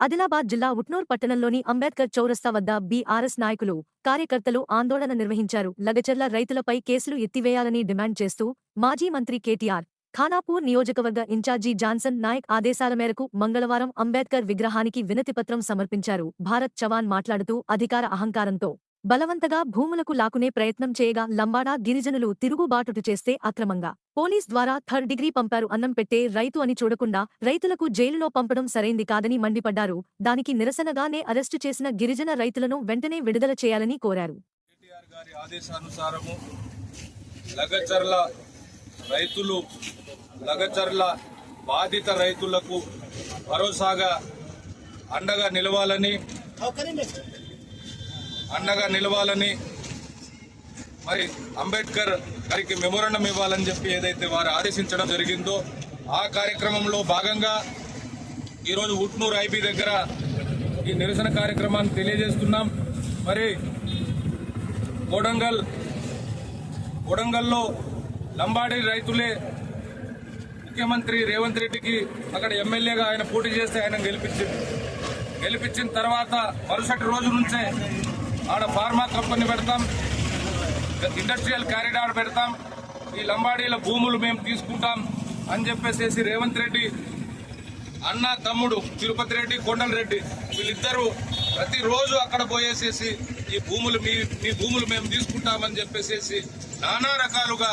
ఆదిలాబాద్ జిల్లా ఉట్నూర్ పట్టణంలోని అంబేద్కర్ చౌరస్తా వద్ద బీఆర్ఎస్ నాయకులు కార్యకర్తలు ఆందోళన నిర్వహించారు. లగచర్ల రైతులపై కేసులు ఎత్తివేయాలని డిమాండ్ చేస్తూ మాజీ మంత్రి కేటీఆర్ ఖానాపూర్ నియోజకవర్గ ఇన్ఛార్జి జాన్సన్ నాయక్ ఆదేశాల మేరకు మంగళవారం అంబేద్కర్ విగ్రహానికి వినతిపత్రం సమర్పించారు. భారత్ చవాన్ మాట్లాడుతూ అధికార అహంకారంతో బలవంతగా భూములకు లాకునే ప్రయత్నం చేయగా లంబాడా గిరిజనులు తిరుగుబాటుటు చేస్తే అక్రమంగా. పోలీస్ ద్వారా థర్డ్ డిగ్రీ పంపారు అన్నం పెట్టే రైతు అని చూడకుండా రైతులకు జైలులో పంపడం సరైంది కాదని మండిపడ్డారు. దానికి నిరసనగానే అరెస్టు చేసిన గిరిజన రైతులను వెంటనే విడుదల చేయాలని కోరారు. లగచర్ల రైతులు లగచర్ల బాధిత రైతులకు భరోసాగా అండగా నిలవాలని అండగా నిలవాలని మరి అంబేద్కర్ గారికి మెమోరండం ఇవ్వాలని చెప్పి ఏదైతే వారు ఆదేశించడం జరిగిందో ఆ కార్యక్రమంలో భాగంగా ఈరోజు ఉట్నూరు ఐబీ దగ్గర ఈ నిరసన కార్యక్రమాన్ని తెలియజేస్తున్నాం. మరి కోడంగల్ కోడంగల్లో లంబాడి రైతులే ముఖ్యమంత్రి రేవంత్ రెడ్డికి అక్కడ ఎమ్మెల్యేగా ఆయన పోటీ చేస్తే ఆయన గెలిపించింది గెలిపించిన తర్వాత మరుసటి రోజు నుంచే ఆడ ఫార్మా కంపెనీ పెడతాం ఇండస్ట్రియల్ కారిడార్ పెడతాం ఈ లంబాడీల భూములు మేము తీసుకుంటాం అని చెప్పేసి రేవంత్ రెడ్డి అన్న తమ్ముడు తిరుపతి రెడ్డి కొండల రెడ్డి వీళ్ళిద్దరూ ప్రతిరోజు అక్కడ పోయేసేసి ఈ భూములు మీ మీ భూములు మేము తీసుకుంటామని చెప్పేసేసి నానా రకాలుగా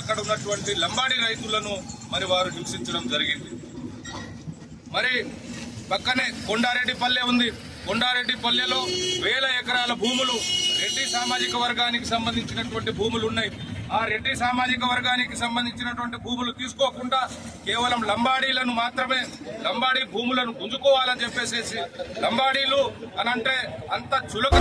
అక్కడ ఉన్నటువంటి లంబాడి రైతులను మరి వారు హింసించడం జరిగింది. మరి పక్కనే కొండారెడ్డి పల్లె ఉంది. కొండారెడ్డి పల్లెలో వేల ఎకరాల భూములు రెడ్డి సామాజిక వర్గానికి సంబంధించినటువంటి భూములు ఉన్నాయి. ఆ రెడ్డి సామాజిక వర్గానికి సంబంధించినటువంటి భూములు తీసుకోకుండా కేవలం లంబాడీలను మాత్రమే లంబాడీ భూములను గుంజుకోవాలని చెప్పేసేసి లంబాడీలు అని అంటే అంత చులక